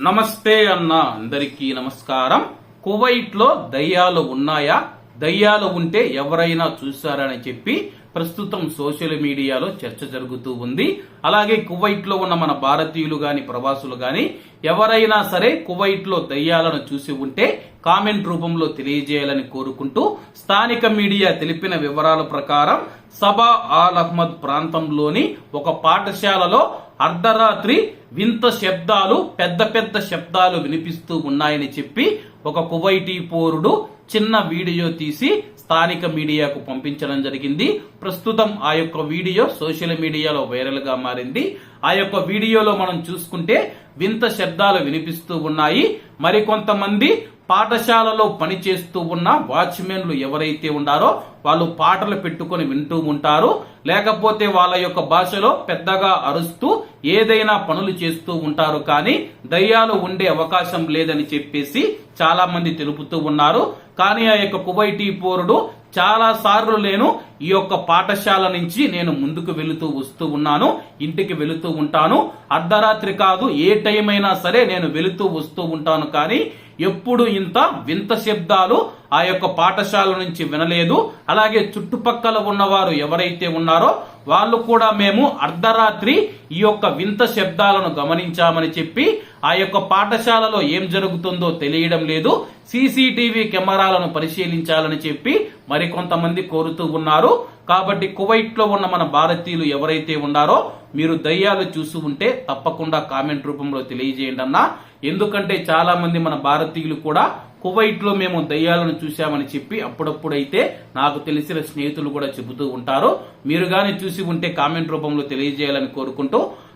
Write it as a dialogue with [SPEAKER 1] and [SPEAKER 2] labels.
[SPEAKER 1] నమస్తే అన్న అందరికీ నమస్కారం. కువైట్లో దయ్యాలు ఉన్నాయా? దయ్యాలు ఉంటే ఎవరైనా చూశారని చెప్పి ప్రస్తుతం సోషల్ మీడియాలో చర్చ జరుగుతూ ఉంది. అలాగే కువైట్లో ఉన్న మన భారతీయులు గాని ప్రవాసులు గాని ఎవరైనా సరే కువైట్లో దయ్యాలను చూసి ఉంటే కామెంట్ రూపంలో తెలియజేయాలని కోరుకుంటూ స్థానిక మీడియా తెలిపిన వివరాల ప్రకారం సబా ఆల్ అహ్మద్ ప్రాంతంలోని ఒక పాఠశాలలో అర్ధరాత్రి వింత శబ్దాలు పెద్ద పెద్ద శబ్దాలు వినిపిస్తూ ఉన్నాయని చెప్పి ఒక కువైటీ పౌరుడు చిన్న వీడియో తీసి స్థానిక మీడియాకు పంపించడం జరిగింది. ప్రస్తుతం ఆ యొక్క వీడియో సోషల్ మీడియాలో వైరల్గా మారింది. ఆ యొక్క వీడియోలో మనం చూసుకుంటే వింత శబ్దాలు వినిపిస్తూ ఉన్నాయి. మరికొంతమంది పాఠశాలలో పనిచేస్తూ ఉన్న వాచ్మెన్లు ఎవరైతే ఉన్నారో వాళ్ళు పాటలు పెట్టుకొని వింటూ ఉంటారు. లేకపోతే వాళ్ళ యొక్క భాషలో పెద్దగా అరుస్తూ ఏదైనా పనులు చేస్తూ ఉంటారు. కానీ దయ్యాలు ఉండే అవకాశం లేదని చెప్పేసి చాలా మంది తెలుపుతూ ఉన్నారు. కానీ ఆ యొక్క కువైటీ పౌరుడు చాలా సార్లు నేను ఈ యొక్క పాఠశాల నుంచి నేను ముందుకు వెళుతూ వస్తూ ఉన్నాను ఇంటికి వెళుతూ ఉంటాను. అర్ధరాత్రి కాదు ఏ టైం అయినా సరే నేను వెళుతూ వస్తూ ఉంటాను కానీ ఎప్పుడు ఇంత వింత శబ్దాలు ఆ యొక్క పాఠశాల నుంచి వినలేదు. అలాగే చుట్టుపక్కల ఉన్నవారు ఎవరైతే ఉన్నారో వాళ్ళు కూడా మేము అర్ధరాత్రి ఈ యొక్క వింత శబ్దాలను గమనించామని చెప్పి ఆ యొక్క పాఠశాలలో ఏం జరుగుతుందో తెలియడం లేదు. సీసీటీవీ కెమెరాలను పరిశీలించాలని చెప్పి మరికొంతమంది కోరుతూ ఉన్నారు. కాబట్టి కువైట్లో ఉన్న మన భారతీయులు ఎవరైతే ఉన్నారో మీరు దయ్యాలు చూసి ఉంటే తప్పకుండా కామెంట్ రూపంలో తెలియజేయండి అన్నా. ఎందుకంటే చాలా మంది మన భారతీయులు కూడా కువైట్లో మేము దయ్యాలను చూశామని చెప్పి అప్పుడప్పుడైతే నాకు తెలిసిన స్నేహితులు కూడా చెబుతూ ఉంటారు. మీరు గాని చూసి ఉంటే కామెంట్ రూపంలో తెలియజేయాలని కోరుకుంటూ